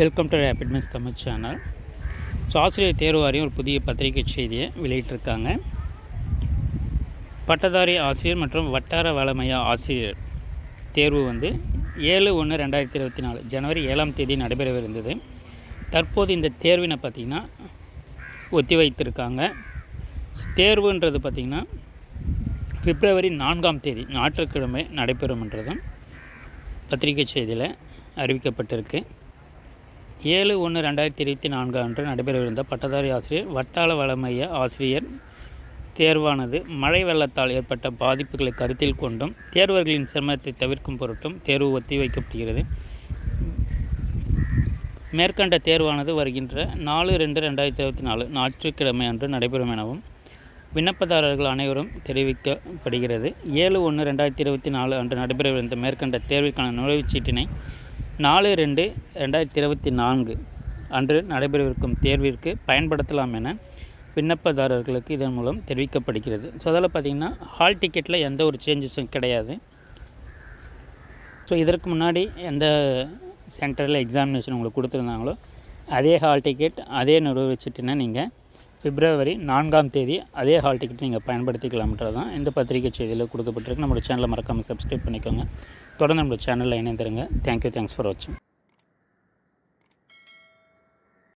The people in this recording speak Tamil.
Welcome to rapid miss Tamil channel so ஆசிரியர் தேர்வு வாரியம் ஒரு புதிய பத்திரிகை செய்தியை வெளியிட்டிருக்காங்க. பட்டதாரி ஆசிரியர் மற்றும் வட்டார வளமைய ஆசிரியர் தேர்வு வந்து ஏழு ஒன்று ரெண்டாயிரத்தி இருபத்தி நாலு ஜனவரி ஏழாம் தேதி நடைபெறவிருந்தது. தற்போது இந்த தேர்வினை பார்த்திங்கன்னா ஒத்தி வைத்திருக்காங்க தேர்வுன்றது பார்த்திங்கன்னா பிப்ரவரி நான்காம் தேதி ஞாயிற்றுக்கிழமை நடைபெறும் என்றதும் பத்திரிகை செய்தியில் அறிவிக்கப்பட்டிருக்கு. ஏழு ஒன்று ரெண்டாயிரத்தி இருபத்தி நான்கு அன்று நடைபெறவிருந்த பட்டதாரி ஆசிரியர் வட்டார வளமைய ஆசிரியர் தேர்வானது மழை வெள்ளத்தால் ஏற்பட்ட பாதிப்புகளை கருத்தில் கொண்டும் தேர்வர்களின் சிரமத்தை தவிர்க்கும் பொருட்டும் தேர்வு ஒத்தி வைக்கப்படுகிறது. மேற்கண்ட தேர்வானது வருகின்ற நாலு ரெண்டு ரெண்டாயிரத்தி இருபத்தி நாலு ஞாயிற்றுக்கிழமை அன்று நடைபெறும் எனவும் விண்ணப்பதாரர்கள் அனைவரும் தெரிவிக்கப்படுகிறது. ஏழு ஒன்று ரெண்டாயிரத்தி இருபத்தி நாலு அன்று நடைபெறவிருந்த மேற்கண்ட தேர்விற்கான நுழைவுச்சீட்டினை நாலு ரெண்டு ரெண்டாயிரத்தி இருபத்தி நான்கு அன்று நடைபெறவிருக்கும் தேர்விற்கு பயன்படுத்தலாம் என விண்ணப்பதாரர்களுக்கு இதன் மூலம் தெரிவிக்கப்படுகிறது. ஸோ அதில் பார்த்திங்கன்னா ஹால் டிக்கெட்டில் எந்த ஒரு சேஞ்சஸும் கிடையாது. ஸோ இதற்கு முன்னாடி எந்த சென்டரில் எக்ஸாமினேஷன் உங்களுக்கு கொடுத்துருந்தாங்களோ அதே ஹால் டிக்கெட் அதே நுழைவுச்சீட்டினை நீங்கள் பிப்ரவரி நான்காம் தேதி அதே ஹால் டிக்கெட் நீங்கள் பயன்படுத்திக்கலாம்ன்றது தான் இந்த பத்திரிகை செய்தியில் கொடுக்கப்பட்டிருக்கு. நம்மளோட சேனலை மறக்காமல் சப்ஸ்கிரைப் பண்ணிக்கோங்க. தொடர்ந்து நம்மளோட சேனலில் இணைந்துருங்க. தேங்க்யூ தேங்க்ஸ் ஃபார் வாட்சிங்